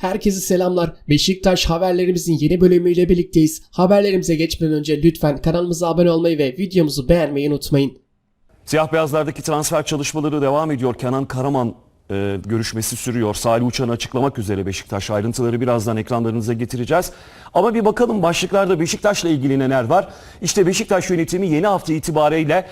Herkese selamlar. Beşiktaş haberlerimizin yeni bölümüyle birlikteyiz. Haberlerimize geçmeden önce lütfen kanalımıza abone olmayı ve videomuzu beğenmeyi unutmayın. Siyah beyazlardaki transfer çalışmaları devam ediyor. Kenan Karaman e, görüşmesi sürüyor. Salih Uçan'ı açıklamak üzere Beşiktaş ayrıntıları birazdan ekranlarınıza getireceğiz. Ama bir bakalım başlıklarda Beşiktaş'la ilgili neler var? İşte Beşiktaş yönetimi yeni hafta itibariyle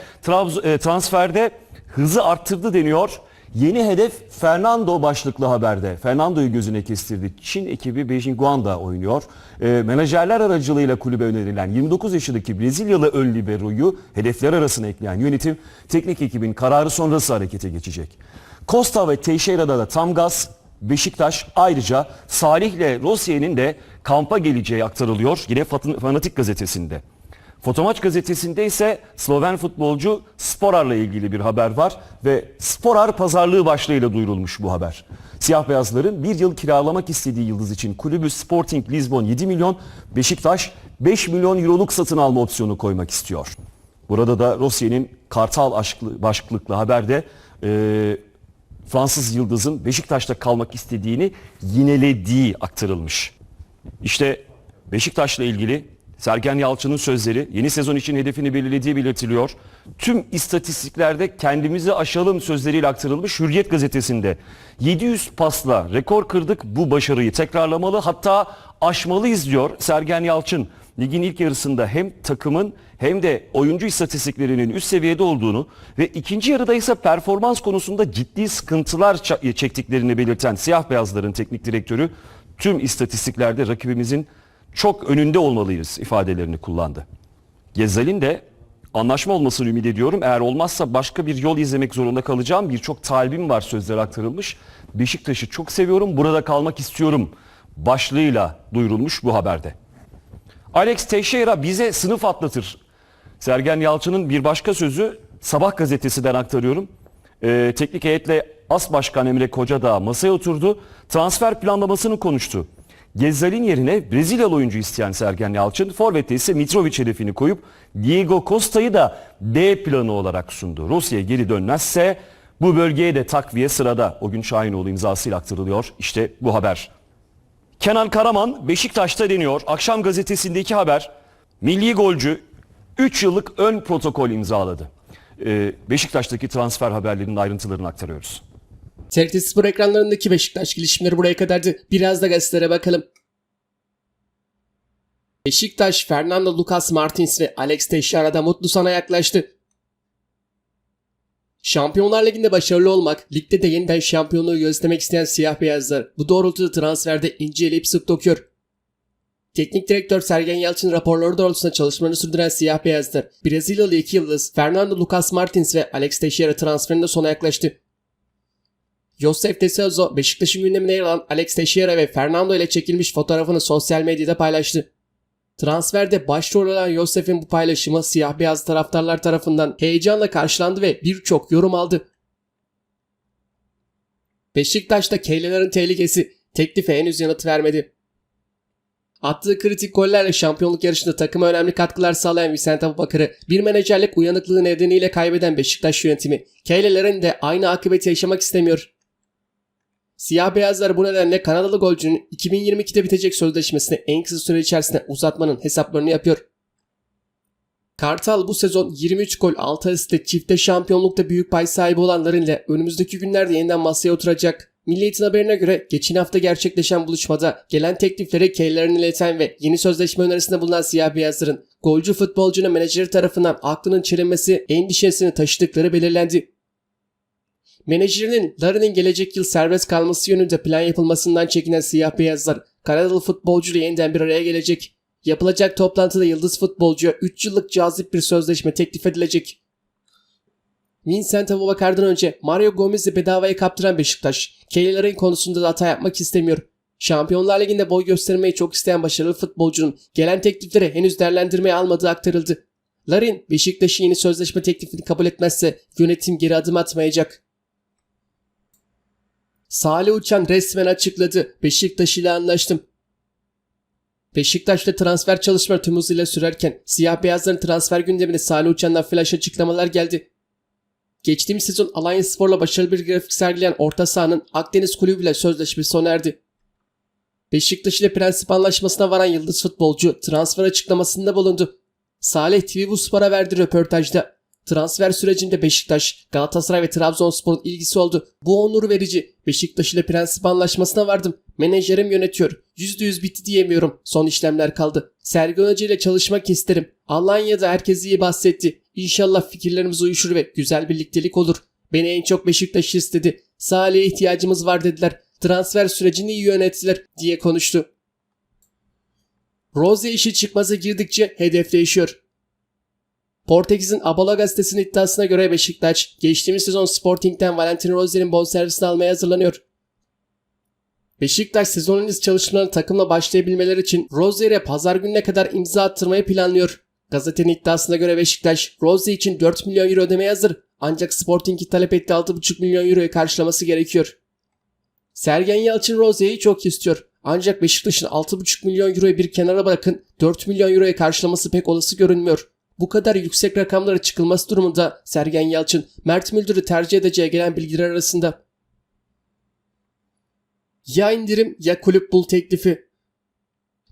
e, transferde hızı arttırdı deniyor. Yeni hedef Fernando başlıklı haberde. Fernando'yu gözüne kestirdi. Çin ekibi Beijing Guang'da oynuyor. E, menajerler aracılığıyla kulübe önerilen 29 yaşındaki Brezilyalı ön liberoyu hedefler arasına ekleyen yönetim teknik ekibin kararı sonrası harekete geçecek. Costa ve Teixeira'da da tam gaz. Beşiktaş ayrıca Salih ile Rossi'nin de kampa geleceği aktarılıyor. Yine Fanatik gazetesinde. Fotomaç gazetesinde ise Sloven futbolcu Sporar'la ilgili bir haber var ve Sporar pazarlığı başlığıyla duyurulmuş bu haber. Siyah beyazların bir yıl kiralamak istediği yıldız için kulübü Sporting Lisbon 7 milyon, Beşiktaş 5 milyon euroluk satın alma opsiyonu koymak istiyor. Burada da Rossi'nin Kartal aşklı, başlıklı haberde e, Fransız yıldızın Beşiktaş'ta kalmak istediğini yinelediği aktarılmış. İşte Beşiktaş'la ilgili Sergen Yalçın'ın sözleri yeni sezon için hedefini belirlediği belirtiliyor. Tüm istatistiklerde kendimizi aşalım sözleriyle aktarılmış Hürriyet gazetesinde. 700 pasla rekor kırdık bu başarıyı tekrarlamalı hatta aşmalıyız diyor Sergen Yalçın. Ligin ilk yarısında hem takımın hem de oyuncu istatistiklerinin üst seviyede olduğunu ve ikinci yarıda ise performans konusunda ciddi sıkıntılar çektiklerini belirten siyah beyazların teknik direktörü tüm istatistiklerde rakibimizin çok önünde olmalıyız ifadelerini kullandı. Gezal'in de anlaşma olmasını ümit ediyorum. Eğer olmazsa başka bir yol izlemek zorunda kalacağım. Birçok talibim var sözler aktarılmış. Beşiktaş'ı çok seviyorum, burada kalmak istiyorum başlığıyla duyurulmuş bu haberde. Alex Teixeira bize sınıf atlatır. Sergen Yalçın'ın bir başka sözü Sabah gazetesinden aktarıyorum. Ee, teknik heyetle As Başkan Emre Kocadağ masaya oturdu. Transfer planlamasını konuştu. Gezzal'in yerine Brezilyalı oyuncu isteyen Sergen Yalçın, Forvet'te ise Mitrovic hedefini koyup Diego Costa'yı da D planı olarak sundu. Rusya geri dönmezse bu bölgeye de takviye sırada. O gün Şahinoğlu imzasıyla aktarılıyor. İşte bu haber. Kenan Karaman Beşiktaş'ta deniyor. Akşam gazetesindeki haber milli golcü 3 yıllık ön protokol imzaladı. Ee, Beşiktaş'taki transfer haberlerinin ayrıntılarını aktarıyoruz. TRT Spor ekranlarındaki Beşiktaş gelişmeleri buraya kadardı. Biraz da gazetelere bakalım. Beşiktaş, Fernando Lucas Martins ve Alex Teixeira'da mutlu sana yaklaştı. Şampiyonlar Ligi'nde başarılı olmak, ligde de yeniden şampiyonluğu göstermek isteyen siyah beyazlar bu doğrultuda transferde inceleyip sık dokuyor. Teknik direktör Sergen Yalçın raporları doğrultusunda çalışmalarını sürdüren siyah beyazlar, Brezilyalı iki yıldız Fernando Lucas Martins ve Alex Teixeira transferinde sona yaklaştı. Josef de Souza Beşiktaş'ın gündemine yer alan Alex Teixeira ve Fernando ile çekilmiş fotoğrafını sosyal medyada paylaştı. Transferde başrol olan Josef'in bu paylaşımı siyah beyaz taraftarlar tarafından heyecanla karşılandı ve birçok yorum aldı. Beşiktaş'ta Keylelerin tehlikesi teklife henüz yanıt vermedi. Attığı kritik gollerle şampiyonluk yarışında takıma önemli katkılar sağlayan Vicente Abubakar'ı bir menajerlik uyanıklığı nedeniyle kaybeden Beşiktaş yönetimi Keylelerin de aynı akıbeti yaşamak istemiyor. Siyah beyazlar bu nedenle Kanadalı golcünün 2022'de bitecek sözleşmesini en kısa süre içerisinde uzatmanın hesaplarını yapıyor. Kartal bu sezon 23 gol 6 asistle çifte şampiyonlukta büyük pay sahibi olanlarıyla önümüzdeki günlerde yeniden masaya oturacak. Milli Eğitim haberine göre geçen hafta gerçekleşen buluşmada gelen teklifleri K'lerini ileten ve yeni sözleşme önerisinde bulunan siyah beyazların golcü futbolcunun menajeri tarafından aklının çelinmesi endişesini taşıdıkları belirlendi. Menajerinin Larin'in gelecek yıl serbest kalması yönünde plan yapılmasından çekinen siyah beyazlar Kanadalı futbolcuyla yeniden bir araya gelecek. Yapılacak toplantıda yıldız futbolcuya 3 yıllık cazip bir sözleşme teklif edilecek. Vincent Abubakar'dan önce Mario Gomez'i bedavaya kaptıran Beşiktaş, Kelly'lerin konusunda da hata yapmak istemiyor. Şampiyonlar Ligi'nde boy göstermeyi çok isteyen başarılı futbolcunun gelen teklifleri henüz değerlendirmeye almadığı aktarıldı. Larin, Beşiktaş'ın yeni sözleşme teklifini kabul etmezse yönetim geri adım atmayacak. Salih Uçan resmen açıkladı. Beşiktaş ile anlaştım. Beşiktaş'ta transfer çalışmaları tüm hızıyla sürerken siyah beyazların transfer gündemine Salih Uçan'dan flash açıklamalar geldi. Geçtiğimiz sezon Alanya Spor'la başarılı bir grafik sergileyen orta sahanın Akdeniz kulübüyle sözleşmesi sona erdi. Beşiktaş ile prensip anlaşmasına varan yıldız futbolcu transfer açıklamasında bulundu. Salih TV bu spora verdiği röportajda transfer sürecinde Beşiktaş, Galatasaray ve Trabzonspor'un ilgisi oldu. Bu onur verici. Beşiktaş ile prensip anlaşmasına vardım. Menajerim yönetiyor. %100 bitti diyemiyorum. Son işlemler kaldı. Sergen Hoca ile çalışmak isterim. Alanya'da herkes iyi bahsetti. İnşallah fikirlerimiz uyuşur ve güzel birliktelik olur. Beni en çok Beşiktaş istedi. Salih'e ihtiyacımız var dediler. Transfer sürecini iyi yönettiler diye konuştu. Rose işi çıkmaza girdikçe hedef değişiyor. Portekiz'in Abala gazetesinin iddiasına göre Beşiktaş geçtiğimiz sezon Sporting'den Valentin Rozier'in bonservisini almaya hazırlanıyor. Beşiktaş sezon öncesi çalışmalarına takımla başlayabilmeleri için Rozier'e pazar gününe kadar imza attırmayı planlıyor. Gazetenin iddiasına göre Beşiktaş Rozier için 4 milyon euro ödemeye hazır. Ancak Sporting'i talep ettiği 6,5 milyon euroyu karşılaması gerekiyor. Sergen Yalçın Rozier'i çok istiyor. Ancak Beşiktaş'ın 6,5 milyon euroyu bir kenara bırakın 4 milyon euroya karşılaması pek olası görünmüyor. Bu kadar yüksek rakamlara çıkılması durumunda Sergen Yalçın, Mert Müldür'ü tercih edeceği gelen bilgiler arasında. Ya indirim ya kulüp bul teklifi.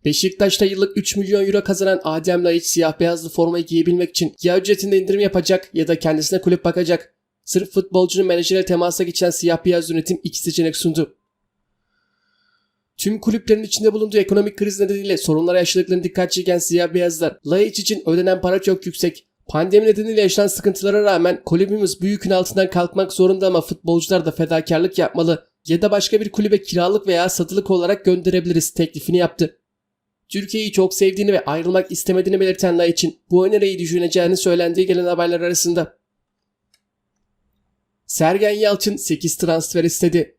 Beşiktaş'ta yıllık 3 milyon euro kazanan Adem Laiç siyah beyazlı formayı giyebilmek için ya ücretinde indirim yapacak ya da kendisine kulüp bakacak. Sırf futbolcunun menajeriyle temasa geçen siyah beyaz yönetim iki seçenek sundu. Tüm kulüplerin içinde bulunduğu ekonomik kriz nedeniyle sorunlara yaşadıklarını dikkat çeken siyah beyazlar, Laiç için ödenen para çok yüksek. Pandemi nedeniyle yaşanan sıkıntılara rağmen kulübümüz bu yükün altından kalkmak zorunda ama futbolcular da fedakarlık yapmalı ya da başka bir kulübe kiralık veya satılık olarak gönderebiliriz teklifini yaptı. Türkiye'yi çok sevdiğini ve ayrılmak istemediğini belirten Laiç'in bu öneriyi düşüneceğini söylendiği gelen haberler arasında. Sergen Yalçın 8 transfer istedi.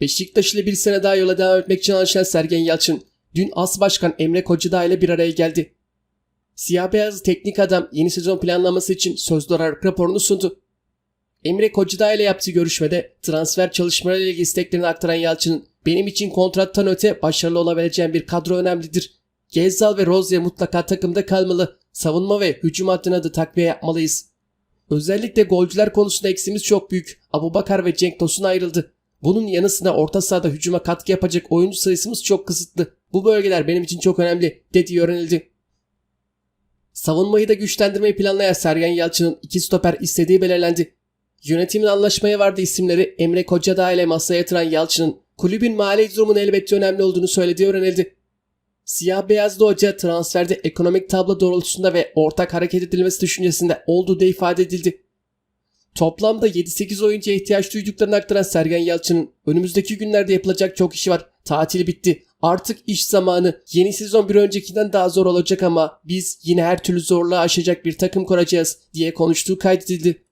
Beşiktaş ile bir sene daha yola devam etmek için anlaşılan Sergen Yalçın, dün As Başkan Emre Kocadağ ile bir araya geldi. Siyah beyaz teknik adam yeni sezon planlaması için sözlü olarak raporunu sundu. Emre Kocadağ ile yaptığı görüşmede transfer çalışmalarıyla ilgili isteklerini aktaran Yalçın'ın benim için kontrattan öte başarılı olabileceğim bir kadro önemlidir. Gezzal ve Rozier mutlaka takımda kalmalı. Savunma ve hücum hattına da takviye yapmalıyız. Özellikle golcüler konusunda eksimiz çok büyük. Abubakar ve Cenk Tosun ayrıldı. Bunun yanı sıra orta sahada hücuma katkı yapacak oyuncu sayısımız çok kısıtlı. Bu bölgeler benim için çok önemli dediği öğrenildi. Savunmayı da güçlendirmeyi planlayan Sergen Yalçın'ın iki stoper istediği belirlendi. Yönetimin anlaşmaya vardığı isimleri Emre Kocadağ ile masaya yatıran Yalçın'ın kulübün mali durumunun elbette önemli olduğunu söylediği öğrenildi. Siyah beyazlı hoca transferde ekonomik tablo doğrultusunda ve ortak hareket edilmesi düşüncesinde olduğu da ifade edildi. Toplamda 7-8 oyuncuya ihtiyaç duyduklarını aktaran Sergen Yalçın'ın önümüzdeki günlerde yapılacak çok işi var. Tatil bitti. Artık iş zamanı. Yeni sezon bir öncekinden daha zor olacak ama biz yine her türlü zorluğu aşacak bir takım kuracağız diye konuştuğu kaydedildi.